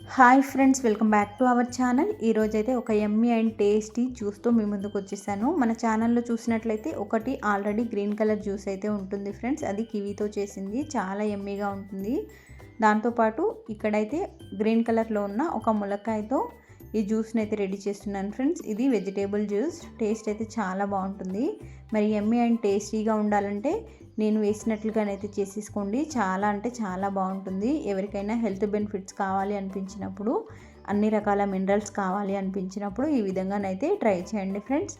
Hi friends welcome back to our channel. ఈరోజు అయితే ఒక ఎమ్మీ అండ్ టేస్టీ జ్యూస్తో మీ ముందుకు వచ్చేసాను. మన ఛానల్లో చూసినట్లయితే ఒకటి ఆల్రెడీ గ్రీన్ కలర్ జ్యూస్ అయితే ఉంటుంది ఫ్రెండ్స్. అది కివీతో చేసింది. చాలా ఎమ్మీగా ఉంటుంది. దాంతోపాటు ఇక్కడైతే గ్రీన్ కలర్లో ఉన్న ఒక ములక్కాయతో ఈ జ్యూస్ని అయితే రెడీ చేస్తున్నాను ఫ్రెండ్స్. ఇది వెజిటేబుల్ జ్యూస్. టేస్ట్ అయితే చాలా బాగుంటుంది. మరి ఎమ్మీ అండ్ టేస్టీగా ఉండాలంటే నేను వేసినట్లుగానైతే చేసేసుకోండి. చాలా అంటే చాలా బాగుంటుంది. ఎవరికైనా హెల్త్ బెనిఫిట్స్ కావాలి అనిపించినప్పుడు అన్ని రకాల మినరల్స్ కావాలి అనిపించినప్పుడు ఈ విధంగానైతే ట్రై చేయండి ఫ్రెండ్స్.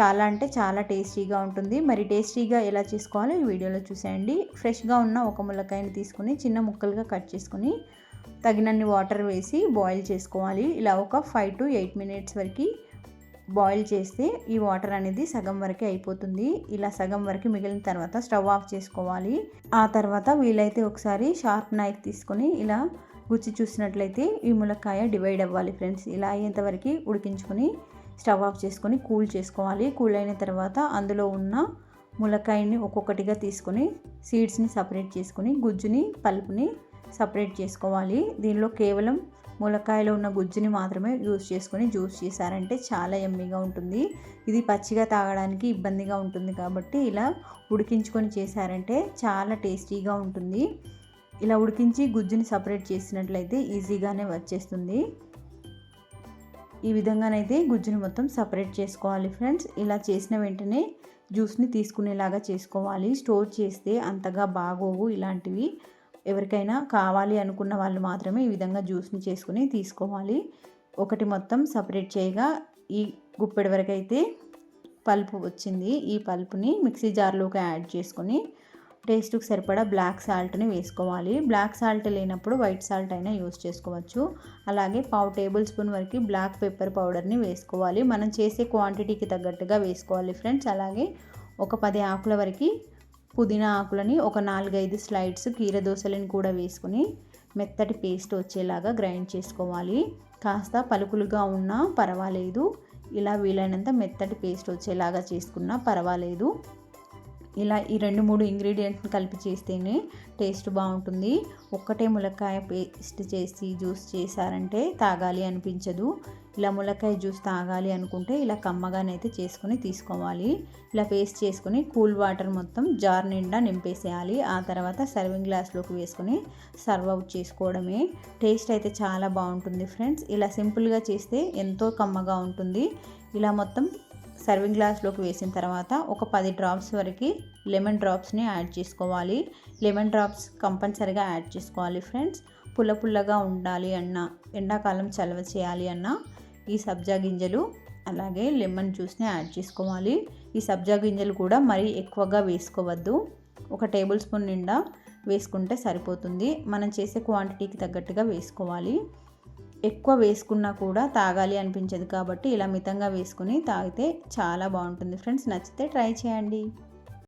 చాలా అంటే చాలా టేస్టీగా ఉంటుంది. మరి టేస్టీగా ఎలా చేసుకోవాలో ఈ వీడియోలో చూసేయండి. ఫ్రెష్గా ఉన్న ఒక ములక్కాయని తీసుకుని చిన్న ముక్కలుగా కట్ చేసుకుని తగినన్ని వాటర్ వేసి బాయిల్ చేసుకోవాలి. ఇలా ఒక ఫైవ్ టు ఎయిట్ మినిట్స్ వరకు బాయిల్ చేస్తే ఈ వాటర్ అనేది సగం వరకే అయిపోతుంది. ఇలా సగం వరకు మిగిలిన తర్వాత స్టవ్ ఆఫ్ చేసుకోవాలి. ఆ తర్వాత వీలైతే ఒకసారి షార్ప్ నైఫ్ తీసుకొని ఇలా గుచ్చి చూసినట్లయితే ఈ ములక్కాయ డివైడ్ అవ్వాలి ఫ్రెండ్స్. ఇలా అయ్యేంతవరకు ఉడికించుకొని స్టవ్ ఆఫ్ చేసుకొని కూల్ చేసుకోవాలి. కూల్ అయిన తర్వాత అందులో ఉన్న ములక్కాయని ఒక్కొక్కటిగా తీసుకొని సీడ్స్ని సపరేట్ చేసుకొని గుజ్జుని పలుపుని సపరేట్ చేసుకోవాలి. దీనిలో కేవలం ములక్కాయలో ఉన్న గుజ్జుని మాత్రమే యూస్ చేసుకొని జ్యూస్ చేశారంటే చాలా ఎమ్మీగా ఉంటుంది. ఇది పచ్చిగా తాగడానికి ఇబ్బందిగా ఉంటుంది కాబట్టి ఇలా ఉడికించుకొని చేశారంటే చాలా టేస్టీగా ఉంటుంది. ఇలా ఉడికించి గుజ్జుని సపరేట్ చేసినట్లయితే ఈజీగానే వచ్చేస్తుంది. ఈ విధంగానైతే గుజ్జుని మొత్తం సపరేట్ చేసుకోవాలి ఫ్రెండ్స్. ఇలా చేసిన వెంటనే జ్యూస్ని తీసుకునేలాగా చేసుకోవాలి. స్టోర్ చేస్తే అంతగా బాగోవు ఇలాంటివి. ఎవరికైనా కావాలి అనుకున్న వాళ్ళు మాత్రమే ఈ విధంగా జ్యూస్ని చేసుకుని తీసుకోవాలి. ఒకటి మొత్తం సపరేట్ చేయగా ఈ గుప్పెడి వరకు అయితే పల్పు వచ్చింది. ఈ పల్పుని మిక్సీ జార్లోకి యాడ్ చేసుకొని టేస్ట్కి సరిపడా బ్లాక్ సాల్ట్ని వేసుకోవాలి. బ్లాక్ సాల్ట్ లేనప్పుడు వైట్ సాల్ట్ అయినా యూస్ చేసుకోవచ్చు. అలాగే పావు టేబుల్ స్పూన్ వరకు బ్లాక్ పెప్పర్ పౌడర్ని వేసుకోవాలి. మనం చేసే క్వాంటిటీకి తగ్గట్టుగా వేసుకోవాలి ఫ్రెండ్స్. అలాగే ఒక పది ఆకుల వరకు పుదీనా ఆకులని ఒక నాలుగైదు స్లైడ్స్ కీర దోశలని కూడా వేసుకొని మెత్తటి పేస్ట్ వచ్చేలాగా గ్రైండ్ చేసుకోవాలి. కాస్త పలుకులుగా ఉన్నా పర్వాలేదు. ఇలా వీలైనంత మెత్తటి పేస్ట్ వచ్చేలాగా చేసుకున్నా పర్వాలేదు. ఇలా ఈ రెండు మూడు ఇంగ్రీడియంట్ని కలిపి చేస్తేనే టేస్ట్ బాగుంటుంది. ఒక్కటే ములక్కాయ పేస్ట్ చేసి జ్యూస్ చేశారంటే తాగాలి అనిపించదు. ఇలా ములక్కాయ జ్యూస్ తాగాలి అనుకుంటే ఇలా కమ్మగానైతే చేసుకొని తీసుకోవాలి. ఇలా పేస్ట్ చేసుకొని కూల్ వాటర్ మొత్తం జార్ నిండా నింపేసేయాలి. ఆ తర్వాత సర్వింగ్ గ్లాస్లోకి వేసుకొని సర్వ్ అవుట్ చేసుకోవడమే. టేస్ట్ అయితే చాలా బాగుంటుంది ఫ్రెండ్స్ ఇలా సింపుల్గా చేస్తే ఎంతో కమ్మగా ఉంటుంది. ఇలా మొత్తం సర్వింగ్ గ్లాస్లోకి వేసిన తర్వాత ఒక పది డ్రాప్స్ వరకు లెమన్ డ్రాప్స్ని యాడ్ చేసుకోవాలి. లెమన్ డ్రాప్స్ కంపల్సరీగా యాడ్ చేసుకోవాలి ఫ్రెండ్స్ పుల్ల పుల్లగా ఉండాలి అన్న ఎండాకాలం చలవ చేయాలి అన్న ఈ సబ్జా గింజలు. అలాగే లెమన్ జ్యూస్ని యాడ్ చేసుకోవాలి. ఈ సబ్జా గింజలు కూడా మరీ ఎక్కువగా వేసుకోవద్దు. ఒక టేబుల్ స్పూన్ నిండా వేసుకుంటే సరిపోతుంది. మనం చేసే క్వాంటిటీకి తగ్గట్టుగా వేసుకోవాలి. ఎక్కువ వేసుకున్నా కూడా తాగాలి అనిపించదు కాబట్టి ఇలా మితంగా వేసుకుని తాగితే చాలా బాగుంటుంది. ఫ్రెండ్స్ నచ్చితే ట్రై చేయండి.